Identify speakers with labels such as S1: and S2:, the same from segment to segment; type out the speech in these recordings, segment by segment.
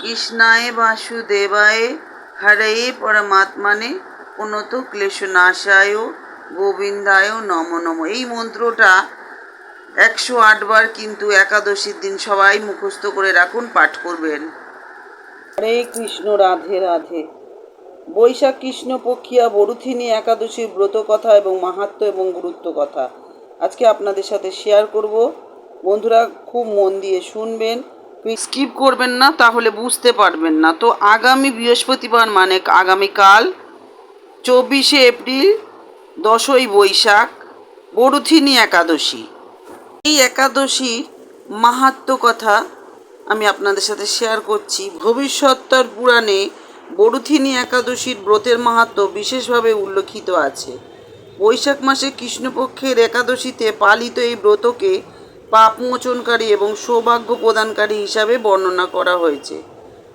S1: কৃষ্ণায় বাসুদেবায় হরে পরমাত্মানে উন্নত ক্লেশনাশায় গোবিন্দায় নম নম। এই মন্ত্রটা একশো আটবার কিন্তু একাদশীর দিন সবাই মুখস্থ করে রাখুন, পাঠ করবেন। হরে কৃষ্ণ, রাধে রাধে। বৈশাখ কৃষ্ণপক্ষিয়া বরুথিনী একাদশীর ব্রত কথা এবং মাহাত্ম্য এবং গুরুত্ব কথা। আজকে আপনাদের সাথে শেয়ার করব। বন্ধুরা, খুব মন দিয়ে শুনবেন। স্কিপ করবেন না, তাহলে বুঝতে পারবেন না। তো আগামী বৃহস্পতিবার মানে আগামীকাল, চব্বিশে এপ্রিল, দশই বৈশাখ বরুথিনী একাদশী। এই একাদশীর মাহাত্ম্য কথা আমি আপনাদের সাথে শেয়ার করছি। ভবিষ্যত্তর পুরাণে বরুথিনী একাদশীর ব্রতের মাহাত্ম্য বিশেষভাবে উল্লেখিত আছে। বৈশাখ মাসে কৃষ্ণপক্ষের একাদশীতে পালিত এই ব্রতকে পাপমোচনকারী এবং সৌভাগ্য প্রদানকারী হিসাবে বর্ণনা করা হয়েছে।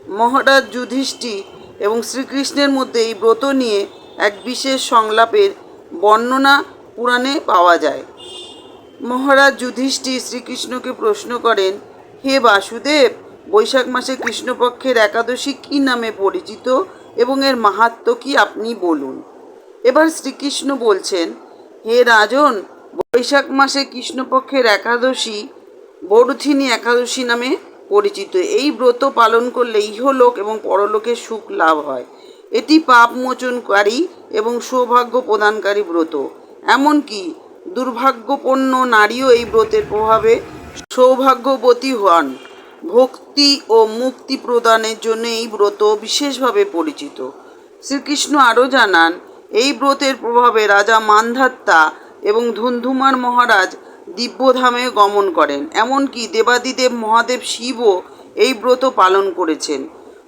S1: মহারাজ যুধিষ্ঠি এবং শ্রীকৃষ্ণের মধ্যে এই ব্রত নিয়ে এক বিশেষ সংলাপের বর্ণনা পুরাণে পাওয়া যায়। মহারাজ যুধিষ্ঠি শ্রীকৃষ্ণকে প্রশ্ন করেন, হে বাসুদেব, বৈশাখ মাসে কৃষ্ণপক্ষের একাদশী কী নামে পরিচিত এবং এর মাহাত্ম্য কি আপনি বলুন? এবার শ্রীকৃষ্ণ বলছেন, হে রাজন বৈশাখ মাসে কৃষ্ণপক্ষের একাদশী বরুথিনী একাদশী নামে পরিচিত। এই ব্রত পালন করলে ইহলোক এবং পরলোকের সুখ লাভ হয়। এটি পাপ মোচনকারী এবং সৌভাগ্য প্রদানকারী ব্রত। এমনকি দুর্ভাগ্যপন্ন নারীও এই ব্রতের প্রভাবে সৌভাগ্যবতী হন। ভক্তি ও মুক্তি প্রদানের জন্য এই ব্রত বিশেষভাবে পরিচিত। শ্রীকৃষ্ণ আরও জানান, এই ব্রতের প্রভাবে রাজা মান্ধাত্তা এবং ধুন্ধুমার মহারাজ দিব্যধামে গমন করেন। এমনকি দেবাদিদেব মহাদেব শিবও এই ব্রত পালন করেছেন।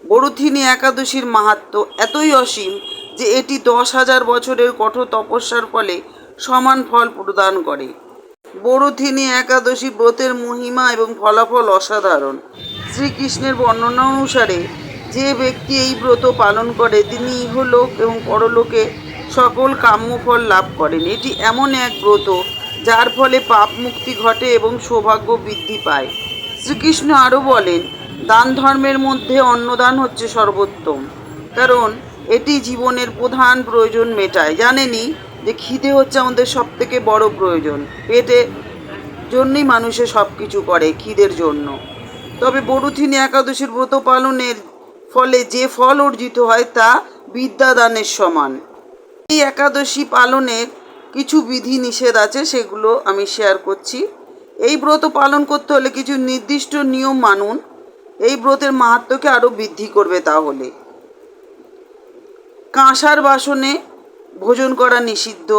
S1: বরুথিনী একাদশীর মাহাত্ম্য এতই অসীম যে এটি দশ হাজার বছরের কঠোর তপস্যার ফলে সমান ফল প্রদান করে। বরুথিনী একাদশী ব্রতের মহিমা এবং ফলাফল অসাধারণ। শ্রীকৃষ্ণের বর্ণনা অনুসারে যে ব্যক্তি এই ব্রত পালন করে, তিনি ইহলোক এবং পরলোকে সকল কাম্যফল লাভ করেন। এটি এমন এক ব্রত, যার ফলে পাপ মুক্তি ঘটে এবং সৌভাগ্য বৃদ্ধি পায়। শ্রীকৃষ্ণ আরও বলেন, দান ধর্মের মধ্যে অন্নদান হচ্ছে সর্বোত্তম, কারণ এটি জীবনের প্রধান প্রয়োজন মেটায়। জানেনই যে খিদে হচ্ছে আমাদের সব থেকে বড় প্রয়োজন। পেটে জন্যই মানুষে সব কিছু করে, খিদের জন্য। তবে বরুথিনী একাদশীর ব্রত পালনের ফলে যে ফল অর্জিত হয় তা বিদ্যাদানের সমান। এই একাদশী পালনের কিছু বিধি নিষেধ আছে, সেগুলো আমি শেয়ার করছি। এই ব্রত পালন করতে হলে কিছু নির্দিষ্ট নিয়ম মানুন। এই ব্রতের মাহাত্ম্যকে আরও বৃদ্ধি করবে তাহলে। কাঁসার বাসনে ভোজন করা নিষিদ্ধ।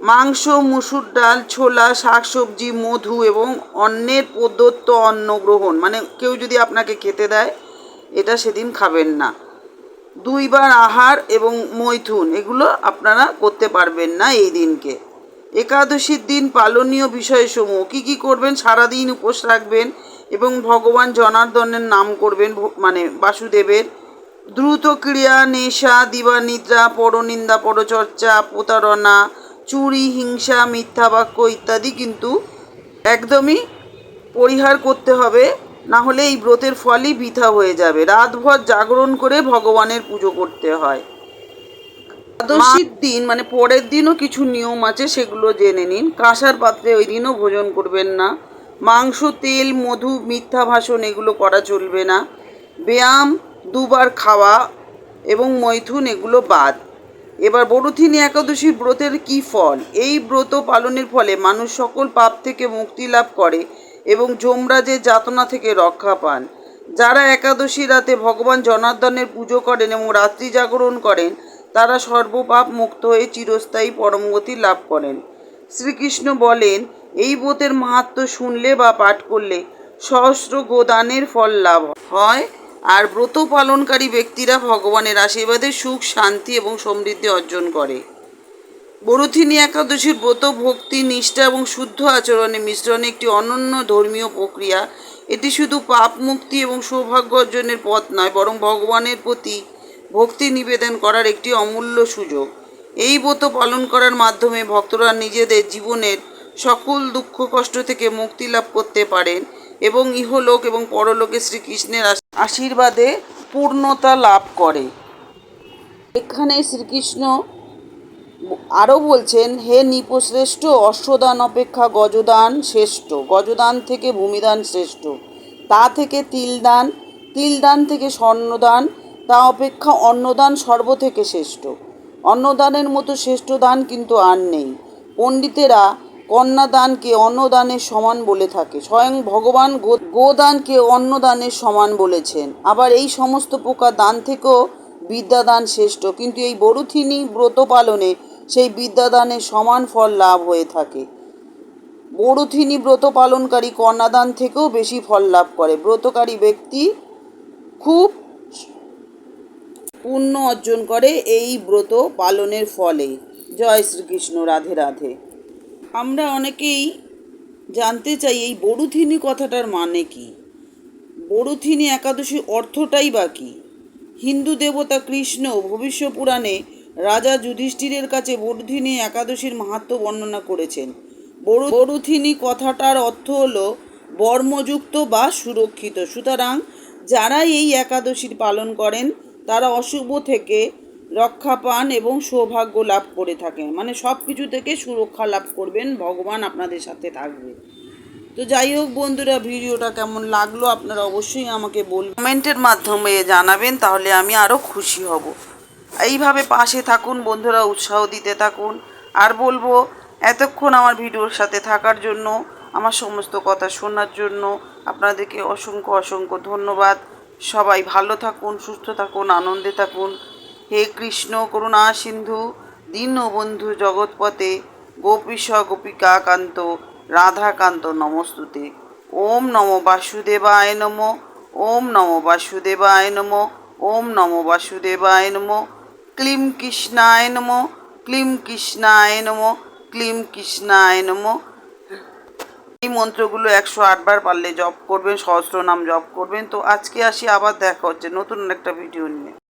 S1: মাংস, মুসুর ডাল, ছোলা, শাকসবজি, মধু এবং অন্যের প্রদত্ত অন্ন গ্রহণ মানে কেউ যদি আপনাকে খেতে দেয়, এটা সেদিন খাবেন না। দুইবার আহার এবং মৈথুন, এগুলো আপনারা করতে পারবেন না এই দিনকে। একাদশীর দিন পালনীয় বিষয়সমূহ, কী কী করবেন, সারাদিন উপোস রাখবেন এবং ভগবান জনার্দনের নাম করবেন মানে বাসুদেবের। দ্রুত ক্রিয়া, নেশা, দিবানিদ্রা, পরনিন্দা, পরচর্চা, প্রতারণা, চুরি, হিংসা, মিথ্যা বাক্য ইত্যাদি কিন্তু একদমই পরিহার করতে হবে না হলে এই ব্রতের ফলই বৃথা হয়ে যাবে। রাতভর জাগরণ করে ভগবানের পুজো করতে হয়। একাদশীর দিন মানে পরের দিনও কিছু নিয়ম আছে, সেগুলো জেনে নিন। কাঁসার পাত্রে ওই দিনও ভোজন করবেন না। মাংস, তেল, মধু, মিথ্যা ভাষণ, এগুলো করা চলবে না। ব্যায়াম, দুবার খাওয়া এবং মৈথুন, এগুলো বাদ। এবার বড়ুথিনী একাদশীর ব্রতের কি ফল? এই ব্রত পালনের ফলে মানুষ সকল পাপ থেকে মুক্তি লাভ করে। এবং যমরাজের যাতনা থেকে রক্ষা পান। যারা একাদশী রাতে ভগবান জনার্দনের পুজো করেন এবং রাত্রি জাগরণ করেন, তারা সর্বপাপ মুক্ত হয়ে চিরস্থায়ী পরমগতি লাভ করেন। শ্রীকৃষ্ণ বলেন, এই ব্রতের মাহাত্ম্য শুনলে বা পাঠ করলে সহস্র গোদানের ফল লাভ হয়। আর ব্রত পালনকারী ব্যক্তিরা ভগবানের আশীর্বাদে সুখ, শান্তি এবং সমৃদ্ধি অর্জন করে। বরুথিনী একাদশীর ব্রত, ভক্তি, নিষ্ঠা এবং শুদ্ধ আচরণে মিশ্রণে একটি অনন্য ধর্মীয় প্রক্রিয়া। এটি শুধু পাপ মুক্তি এবং সৌভাগ্য অর্জনের পথ নয়, বরং ভগবানের প্রতি ভক্তি নিবেদন করার একটি অমূল্য সুযোগ। এই ব্রত পালন করার মাধ্যমে ভক্তরা নিজেদের জীবনের সকল দুঃখ, কষ্ট থেকে মুক্তি লাভ করতে পারেন এবং ইহলোক এবং পরলোকে শ্রীকৃষ্ণের আশীর্বাদে পূর্ণতা লাভ করে। এখানে শ্রীকৃষ্ণ আরও বলছেন, হে নিপশ্রেষ্ঠ, অশ্বদান অপেক্ষা গজদান শ্রেষ্ঠ। গজদান থেকে ভূমিদান শ্রেষ্ঠ। তা থেকে তিলদান তিলদান থেকে স্বর্ণদান, তা অপেক্ষা অন্নদান সর্ব থেকে শ্রেষ্ঠ। অন্নদানের মতো শ্রেষ্ঠ দান কিন্তু আর নেই। পণ্ডিতেরা কন্যাদানকে অন্নদানের সমান বলে থাকে। স্বয়ং ভগবান গোদানকে অন্নদানের সমান বলেছেন। আবার এই সমস্ত প্রকার দান থেকেও বিদ্যাদান শ্রেষ্ঠ। কিন্তু এই বরুথিনী ব্রত পালনে সেই বিদ্যাদানের সমান ফল লাভ হয়ে থাকে। বরুথিনী ব্রত পালনকারী কন্যাদান থেকেও বেশি ফল লাভ করে। ব্রতকারী ব্যক্তি খুব পুণ্য অর্জন করে এই ব্রত পালনের ফলে। জয় শ্রীকৃষ্ণ, রাধে রাধে। আমরা অনেকেই জানতে চাই, এই বরুথিনী কথাটার মানে কি? বরুথিনী একাদশী অর্থটাই বা কী? হিন্দু দেবতা কৃষ্ণ ভবিষ্য পুরাণে রাজা যুধিষ্ঠিরের কাছে বরুথিনী একাদশীর মাহাত্ম্য বর্ণনা করেছেন। বরু বরুথিনী কথাটার অর্থ হলো বর্মযুক্ত বা সুরক্ষিত। সুতরাং যারা এই একাদশীর পালন করেন, তারা অশুভ থেকে রক্ষা পান এবং সৌভাগ্য লাভ করে থাকেন। মানে সব কিছু থেকে সুরক্ষা লাভ করবেন, ভগবান আপনাদের সাথে থাকবে। তো যাই হোক বন্ধুরা, ভিডিওটা কেমন লাগল আপনারা অবশ্যই আমাকে বল কমেন্টের মাধ্যমে জানাবেন, তাহলে আমি আরও খুশি হব। এইভাবে পাশে থাকুন, বন্ধুরা উৎসাহ দিতে থাকুন। আর বলব, এতক্ষণ আমার ভিডিওর সাথে থাকার জন্য, আমার সমস্ত কথা শোনার জন্য আপনাদেরকে অসংখ্য অসংখ্য ধন্যবাদ। সবাই ভালো থাকুন, সুস্থ থাকুন, আনন্দে থাকুন। হে কৃষ্ণ করুণা সিন্ধু দীনবন্ধু জগৎপতে গোপীশ গোপিকাকান্ত রাধাকান্ত নমস্তুতে। ওম নম বাসুদেবায় নম, ওম নম বাসুদেবায় নম, ওম নম বাসুদেবায় নম। ক্লিম কৃষ্ণায় নম, ক্লিম কৃষ্ণায় নম, ক্লিম কৃষ্ণায় নম। এই মন্ত্রগুলো একশো আটবার পারলে জব করবেন, সহস্র নাম জব করবেন। তো আজকে আসি, আবার দেখা হচ্ছে নতুন একটা ভিডিও নিয়ে।